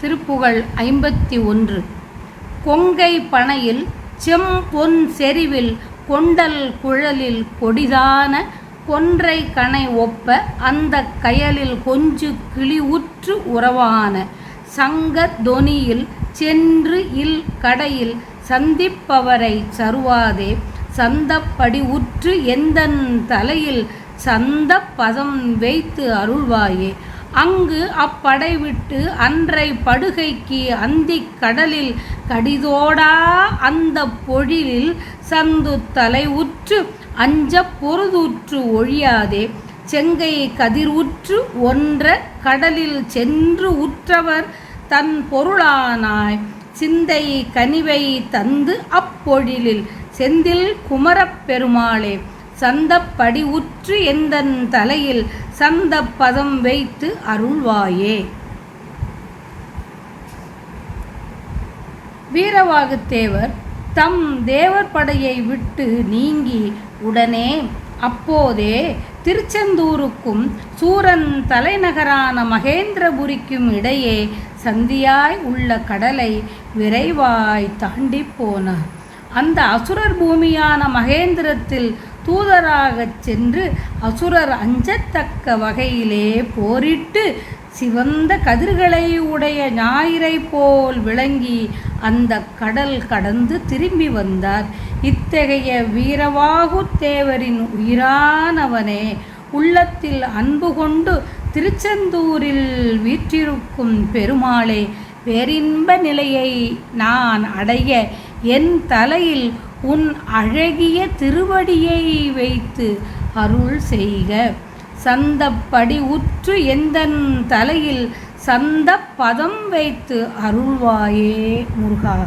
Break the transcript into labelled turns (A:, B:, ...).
A: திருப்புகழ் ஐம்பத்தி ஒன்று. கொங்கை பனையில் செம்பொன் செறிவில் கொண்டல் குழலில் கொடிதான கொன்றை கணை ஒப்ப அந்த கயலில் கொஞ்சு கிளிவுற்று உறவான சங்க தொனியில் சென்று இல் கடையில் சந்திப்பவரை சருவாதே சந்தப்படி உற்று எந்தன் தலையில் சந்த பதம் வைத்து அருள்வாயே அங்கு அப்படை விட்டு அன்றை படுகைக்கு அந்திக் கடலில் கடிதோடா அந்த பொழிலில் சந்து தலை உற்று அஞ்ச பொருதுற்று ஒழியாதே. செங்கை கதிர் உற்று ஒன்ற கடலில் சென்று உற்றவர் தன் பொருளானாய். சிந்தை கனிவை தந்து அப்பொழிலில் செந்தில் குமரப் பெருமாளே. சந்தப்படி உற்று எந்தன் தலையில் சந்தப்பதம் வைத்து அருள்வாயே. வீரவாகுத்தேவர் தம் தேவர் படையை விட்டு நீங்கி உடனே அப்போதே திருச்செந்தூருக்கும் சூரன் தலைநகரான மகேந்திரபுரிக்கும் இடையே சந்தியாய் உள்ள கடலை விரைவாய் தாண்டி போனார் அந்த அசுரர் பூமியான மகேந்திரத்தில் தூதராகச் சென்று அசுரர் அஞ்சத்தக்க வகையிலே போரிட்டு சிவந்த கதிர்களை உடைய ஞாயிறை போல் விளங்கி அந்த கடல் கடந்து திரும்பி வந்தார். இத்தகைய வீரவாகு தேவரின் உயிரானவனே உள்ளத்தில் அன்பு கொண்டு திருச்செந்தூரில் வீற்றிருக்கும் பெருமாளே பேரின்ப நிலையை நான் அடைய என் தலையில் உன் அழகிய திருவடியை வைத்து அருள் செய்க. சந்தப்படி உற்று எந்தன் தலையில் சந்த பதம் வைத்து அருள்வாயே முருகா.